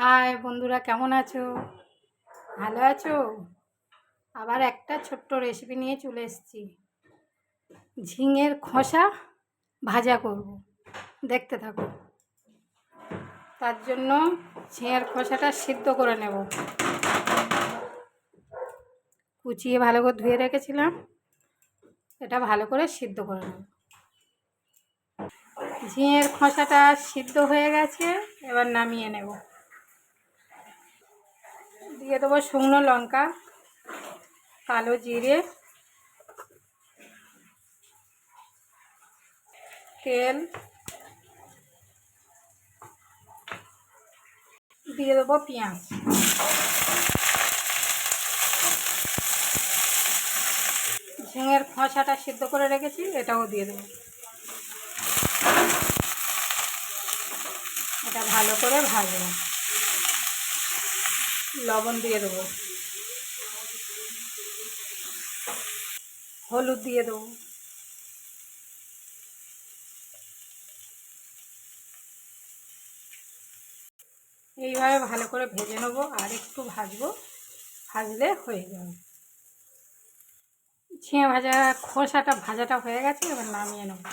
High বন্ধুরা, কেমন আছো? ভালো আছো? আবার একটা ছোট্ট রেসিপি নিয়ে চলে এসেছি। ঝিঙের খোসা ভাজা করব। দেখতে থাকো। তার জন্য ঝিঙের খোসাটা সিদ্ধ করে নেব। কুচিয়ে ভালো করে ধুয়ে রেখেছিলাম। এটা ভালো করে সিদ্ধ করে নেব। ঝিঙের খোসাটা সিদ্ধ হয়ে গেছে, এবার নামিয়ে নেব। দিয়ে দেবো শুকনো লঙ্কা, কালো জিরে, তেল দিয়ে দেবো পেঁয়াজ। ঝিঙের খোসাটা সিদ্ধ করে রেখেছি, এটাও দিয়ে দেবো। এটা ভালো করে ভাজবো। লবণ দিয়ে দেবো। হলুদ দিয়ে দেবো। এইভাবে ভালো করে ভেজে নেব আর একটু ভাজবো। ভাজলে হয়ে যাবে। ঝিঙে ভাজা, খোসাটা ভাজাটা হয়ে গেছে, এবার নামিয়ে নেব।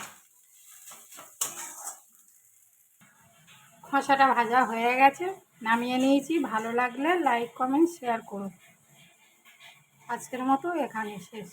খোসাটা ভাজা হয়ে গেছে। নামিয়ে নিয়েছি। ভালো লাগলে লাইক কমেন্ট শেয়ার করুন। আজকের মতো এখানে শেষ।